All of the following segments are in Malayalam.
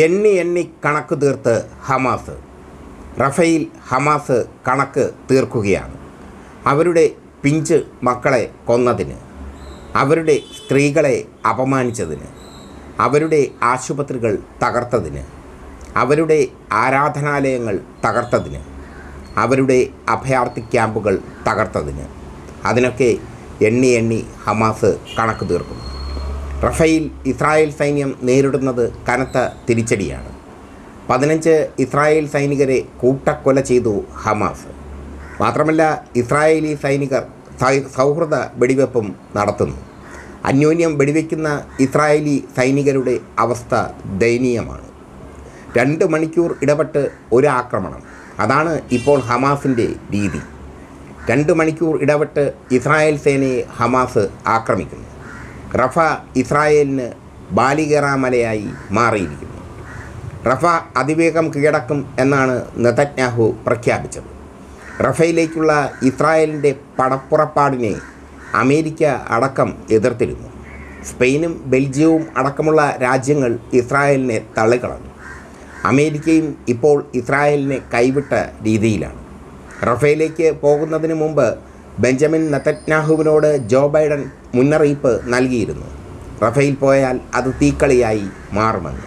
എണ്ണി എണ്ണി കണക്ക് തീർത്ത് ഹമാസ്. റഫയിൽ ഹമാസ് കണക്ക് തീർക്കുകയാണ്. അവരുടെ പിഞ്ച് മക്കളെ കൊന്നതിന് അവരുടെ സ്ത്രീകളെ അപമാനിച്ചതിന് അവരുടെ ആശുപത്രികൾ തകർത്തതിന് അവരുടെ ആരാധനാലയങ്ങൾ തകർത്തതിന് അവരുടെ അഭയാർത്ഥി ക്യാമ്പുകൾ തകർത്തതിന്. അതിനൊക്കെ എണ്ണി എണ്ണി ഹമാസ് കണക്ക് തീർക്കുന്നു. റഫേൽ ഇസ്രായേൽ സൈന്യം നേരിടുന്നത് കനത്ത തിരിച്ചടിയാണ്. പതിനഞ്ച് ഇസ്രായേൽ സൈനികരെ കൂട്ടക്കൊല ചെയ്തു ഹമാസ്. മാത്രമല്ല ഇസ്രായേലി സൈനികർ സൗഹൃദ വെടിവെപ്പും നടത്തുന്നു. അന്യോന്യം വെടിവെക്കുന്ന ഇസ്രായേലി സൈനികരുടെ അവസ്ഥ ദയനീയമാണ്. രണ്ട് മണിക്കൂർ ഇടപെട്ട് ഒരു ആക്രമണം. അതാണ് ഇപ്പോൾ ഹമാസിന്റെ രീതി. രണ്ട് മണിക്കൂർ ഇടപെട്ട് ഇസ്രായേൽ സേനയെ ഹമാസ് ആക്രമിക്കുന്നു. റഫ ഇസ്രായേലിന് ബാലികേറാമലയായി മാറിയിരിക്കുന്നു. റഫ അതിവേഗം കീഴടക്കും എന്നാണ് നെതന്യാഹു പ്രഖ്യാപിച്ചത്. റഫയിലേക്കുള്ള ഇസ്രായേലിന്റെ പടപ്പുറപ്പാടിനെ അമേരിക്ക അടക്കം എതിർത്തിരുന്നു. സ്പെയിനും ബെൽജിയവും അടക്കമുള്ള രാജ്യങ്ങൾ ഇസ്രായേലിനെ തള്ളിക്കളഞ്ഞു. അമേരിക്കയും ഇപ്പോൾ ഇസ്രായേലിനെ കൈവിട്ട രീതിയിലാണ്. റഫേലേക്ക് പോകുന്നതിന് മുമ്പ് ബെഞ്ചമിൻ നെതന്യാഹുവിനോട് ജോ ബൈഡൻ മുന്നറിയിപ്പ് നൽകിയിരുന്നു. റഫേൽ പോയാൽ അത് തീക്കളിയായി മാറുമെന്ന്.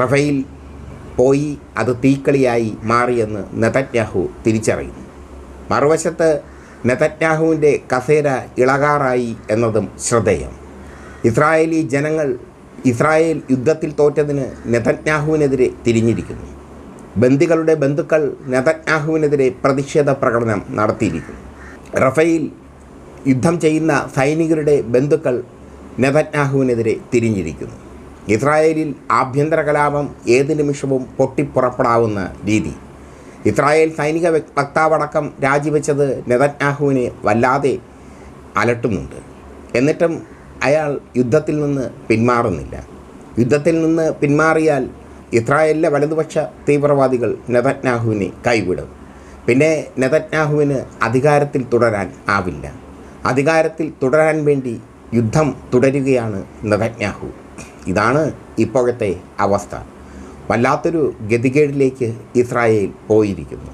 റഫേൽ പോയി അത് തീക്കളിയായി മാറിയെന്ന് നെതന്യാഹു തിരിച്ചറിയുന്നു. മറുവശത്ത് നെതന്യാഹുവിന്റെ കസേര ഇളകാറായി എന്നതും ശ്രദ്ധേയം. ഇസ്രായേലി ജനങ്ങൾ ഇസ്രായേൽ യുദ്ധത്തിൽ തോറ്റതിന് നെതന്യാഹുവിനെതിരെ തിരിഞ്ഞിരിക്കുന്നു. ബന്ദികളുടെ ബന്ധുക്കൾ നെതന്യാഹുവിനെതിരെ പ്രതിഷേധ പ്രകടനം നടത്തിയിരിക്കുന്നു. റഫേൽ യുദ്ധം ചെയ്യുന്ന സൈനികരുടെ ബന്ധുക്കൾ നെതന്യാഹുവിനെതിരെ തിരിഞ്ഞിരിക്കുന്നു. ഇസ്രായേലിൽ ആഭ്യന്തര കലാപം ഏത് നിമിഷവും പൊട്ടിപ്പുറപ്പെടാവുന്ന രീതി. ഇസ്രായേൽ സൈനിക വക്- വക്താവടക്കം രാജിവെച്ചത് നെതന്യാഹുവിനെ വല്ലാതെ അലട്ടുന്നുണ്ട്. എന്നിട്ടും അയാൾ യുദ്ധത്തിൽ നിന്ന് പിന്മാറുന്നില്ല. യുദ്ധത്തിൽ നിന്ന് പിന്മാറിയാൽ ഇസ്രായേലിലെ വലതുപക്ഷ തീവ്രവാദികൾ നെതന്യാഹുവിനെ കൈവിടും. പിന്നെ നെതന്യാഹുവിന് അധികാരത്തിൽ തുടരാൻ ആവില്ല. അധികാരത്തിൽ തുടരാൻ വേണ്ടി യുദ്ധം തുടരുകയാണ് നെതന്യാഹു. ഇതാണ് ഇപ്പോഴത്തെ അവസ്ഥ. വല്ലാത്തൊരു ഗതികേടിലേക്ക് ഇസ്രായേൽ പോയിരിക്കുന്നു.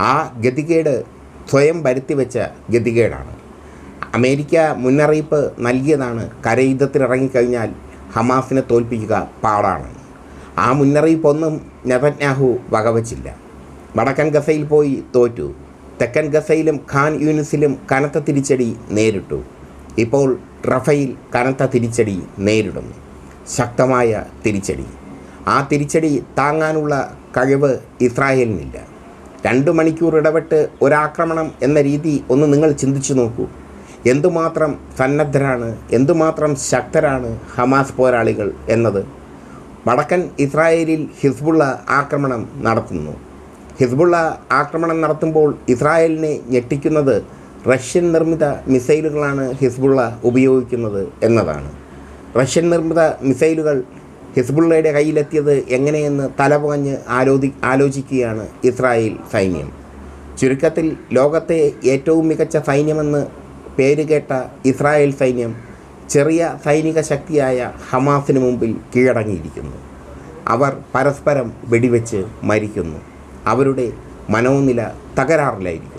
ആ ഗതികേട് സ്വയം വരുത്തി വെച്ച ഗതികേടാണ്. അമേരിക്ക മുന്നറിയിപ്പ് നൽകിയതാണ് കരയുദ്ധത്തിനിറങ്ങിക്കഴിഞ്ഞാൽ ഹമാസിനെ തോൽപ്പിക്കുക പാടാണ് ആ മുന്നറിയിപ്പൊന്നും നെതന്യാഹു വകവച്ചില്ല. വടക്കൻ ഗസയിൽ പോയി തോറ്റു. തെക്കൻ ഗസയിലും ഖാൻ യൂനിസിലും കനത്ത തിരിച്ചടി നേരിട്ടു. ഇപ്പോൾ റഫയിൽ കനത്ത തിരിച്ചടി നേരിടുന്നു. ശക്തമായ തിരിച്ചടി. ആ തിരിച്ചടി താങ്ങാനുള്ള കഴിവ് ഇസ്രായേലിനില്ല. രണ്ട് മണിക്കൂർ ഇടപെട്ട് ഒരാക്രമണം എന്ന രീതി ഒന്ന് നിങ്ങൾ ചിന്തിച്ചു നോക്കൂ. എന്തുമാത്രം സന്നദ്ധരാണ് എന്തുമാത്രം ശക്തരാണ് ഹമാസ് പോരാളികൾ എന്നത്. വടക്കൻ ഇസ്രായേലിൽ ഹിസ്ബുള്ള ആക്രമണം നടത്തുന്നു. ഹിസ്ബുള്ള ആക്രമണം നടത്തുമ്പോൾ ഇസ്രായേലിനെ ഞെട്ടിക്കുന്നത് റഷ്യൻ നിർമ്മിത മിസൈലുകളാണ് ഹിസ്ബുള്ള ഉപയോഗിക്കുന്നത് എന്നതാണ്. റഷ്യൻ നിർമ്മിത മിസൈലുകൾ ഹിസ്ബുള്ളയുടെ കയ്യിലെത്തിയത് എങ്ങനെയെന്ന് തലപുകഞ്ഞ് ആലോചി ആലോചിക്കുകയാണ് ഇസ്രായേൽ സൈന്യം. ചുരുക്കത്തിൽ ലോകത്തെ ഏറ്റവും മികച്ച സൈന്യമെന്ന് പേരുകേട്ട ഇസ്രായേൽ സൈന്യം ചെറിയ സൈനിക ശക്തിയായ ഹമാസിന് മുമ്പിൽ കീഴടങ്ങിയിരിക്കുന്നു. അവർ പരസ്പരം വെടിവെച്ച് മരിക്കുന്നു. അവരുടെ മനോനില തകരാറിലായിരിക്കുന്നു